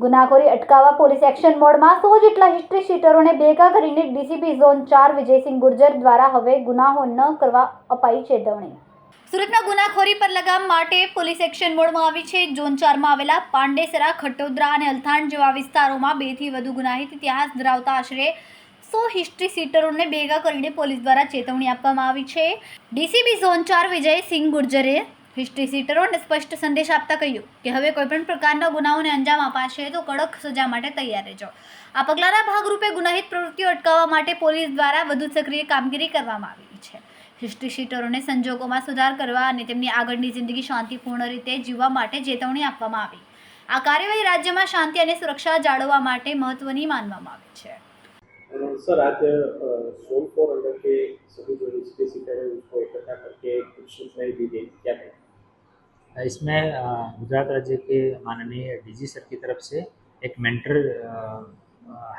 ગુનાખોરી અટકાવવા police action મોડમાં સો જેટલા હિસ્ટ્રી શીટરોને ભેગા કરીને ડીસીપી ઝોન ચાર વિજયસિંહ ગુર્જર દ્વારા હવે ગુનાહો ન કરવા અપાઈ ચેતવણી. સુરતના ગુનાખોરી પર લગામ માટે પોલીસ એક્શન મોડમાં આવી છે. ઝોન ચારમાં આવેલા પાંડેસરા, ખટોદરા અને અલથાણ જેવા વિસ્તારોમાં બેથી વધુ ગુનાહિત ઇતિહાસ ધરાવતા આશરે સો હિસ્ટ્રી સીટરોને ભેગા કરીને પોલીસ દ્વારા ચેતવણી આપવામાં આવી છે. ડીસીબી ઝોન ચાર વિજયસિંહ ગુર્જરે હિસ્ટ્રી સીટરોને સ્પષ્ટ સંદેશ આપતા કહ્યું કે હવે કોઈપણ પ્રકારના ગુનાઓને અંજામ અપાશે તો કડક સજા માટે તૈયાર રહેજો. આ પગલાંના ભાગરૂપે ગુનાહિત પ્રવૃત્તિઓ અટકાવવા માટે પોલીસ દ્વારા વધુ સક્રિય કામગીરી કરવામાં આવી છે. હિસ્ટ્રી શીટરોને સંજોગોમાં સુધાર કરવા અને તેમની આગળની જિંદગી શાંતિપૂર્ણ રીતે જીવવા માટે ચેતવણી આપવામાં આવી. આ કાર્યવાહી રાજ્યમાં શાંતિ અને સુરક્ષા જાળવવા માટે મહત્વની માનવામાં આવી છે. सर, आज सोल फोर अंडर के सभी जो सीटर है, उसको इकट्ठा करके कुछ सूचनाएँ दी गई। क्या कहें इसमें गुजरात राज्य के माननीय डीजी सर की तरफ़ से एक मेंटर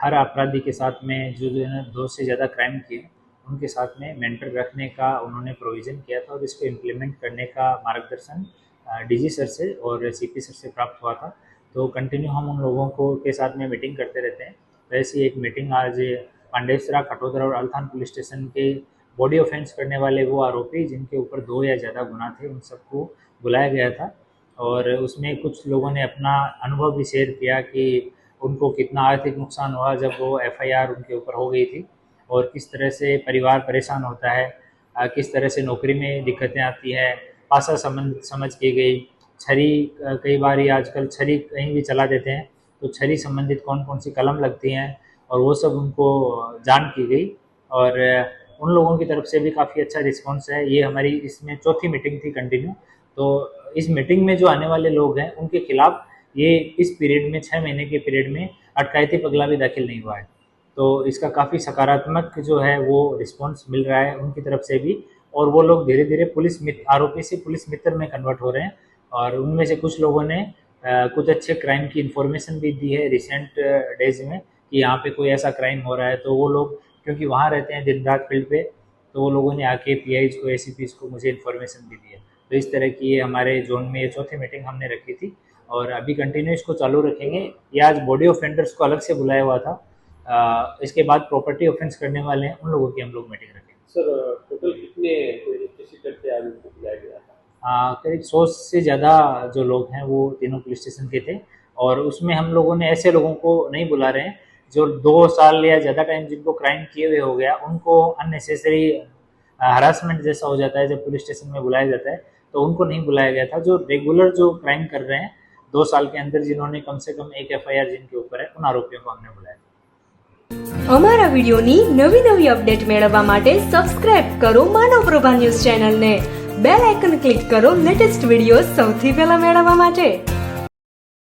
हर अपराधी के साथ में जो जो है, दो से ज़्यादा क्राइम किए, उनके साथ में मेंटर रखने का उन्होंने प्रोविज़न किया था और इसको इम्प्लीमेंट करने का मार्गदर्शन डीजी सर से और सीपी सर से प्राप्त हुआ था। तो कंटिन्यू हम उन लोगों को के साथ में मीटिंग करते रहते हैं। वैसे ही एक मीटिंग आज पांडेसरा खटोदरा और अल्थान पुलिस स्टेशन के बॉडी ऑफेंस करने वाले वो आरोपी, जिनके ऊपर दो या ज़्यादा गुना थे, उन सबको बुलाया गया था। और उसमें कुछ लोगों ने अपना अनुभव भी शेयर किया कि उनको कितना आर्थिक नुकसान हुआ जब वो एफआईआर उनके ऊपर हो गई थी और किस तरह से परिवार परेशान होता है किस तरह से नौकरी में दिक्कतें आती है, पासा समझ समझ की गई, छरी कई बार आजकल छरी कहीं भी चला देते हैं तो छरी संबंधित कौन कौन सी कलम लगती हैं और वो सब उनको जान की गई। और उन लोगों की तरफ़ से भी काफ़ी अच्छा रिस्पॉन्स है। ये हमारी इसमें चौथी मीटिंग थी कंटिन्यू तो इस मीटिंग में जो आने वाले लोग हैं उनके खिलाफ ये इस पीरियड में छः महीने के पीरियड में अटकायती पगला भी दाखिल नहीं हुआ है। तो इसका काफ़ी सकारात्मक जो है वो रिस्पॉन्स मिल रहा है उनकी तरफ़ से भी। और वो लोग धीरे धीरे पुलिस मित्र आरोपी से पुलिस मित्र में कन्वर्ट हो रहे हैं। और उनमें से कुछ लोगों ने अ, कुछ अच्छे क्राइम की इन्फॉर्मेशन भी दी है रिसेंट डेज़ में। कि यहाँ पे कोई ऐसा क्राइम हो रहा है तो वो लोग क्योंकि वहाँ रहते हैं दिन रात फ़ील्ड पे तो वो लोगों ने आके पी को ए को मुझे इन्फॉर्मेशन भी दी है तो इस तरह की ये हमारे जोन में ये चौथी मीटिंग हमने रखी थी और अभी कंटिन्यू इसको चालू रखेंगे। ये आज बॉडी ऑफेंडर्स को अलग से बुलाया हुआ था। अ, इसके बाद प्रॉपर्टी ऑफेंस करने वाले हैं उन लोगों की हम लोग मीटिंग रखेंगे। सर टोटल कितने बुलाया गया था? करीब सौ से ज़्यादा जो लोग हैं वो तीनों पुलिस स्टेशन के थे और उसमें हम लोगों ने ऐसे लोगों को नहीं बुला रहे हैं। जो दो साल या ज़्यादा टाइम जिनको क्राइम किए हुए हो गया उनको अननेसेसरी हरासमेंट जैसा हो जाता है जब पुलिस स्टेशन में बुलाया जाता है तो उनको नहीं बुलाया गया था जो रेगुलर जो क्राइम कर रहे हैं दो साल के अंदर जिन्होंने कम से कम एक एफ जिनके ऊपर है उन आरोपियों को हमने बुलाया અમારા વિડિયોની નવી નવી અપડેટ મેળવવા માટે સબસ્ક્રાઇબ કરો માનવ પ્રભા ન્યૂઝ ચેનલને બેલ આઇકન ક્લિક કરો લેટેસ્ટ વિડીયો સૌથી પહેલા મેળવવા માટે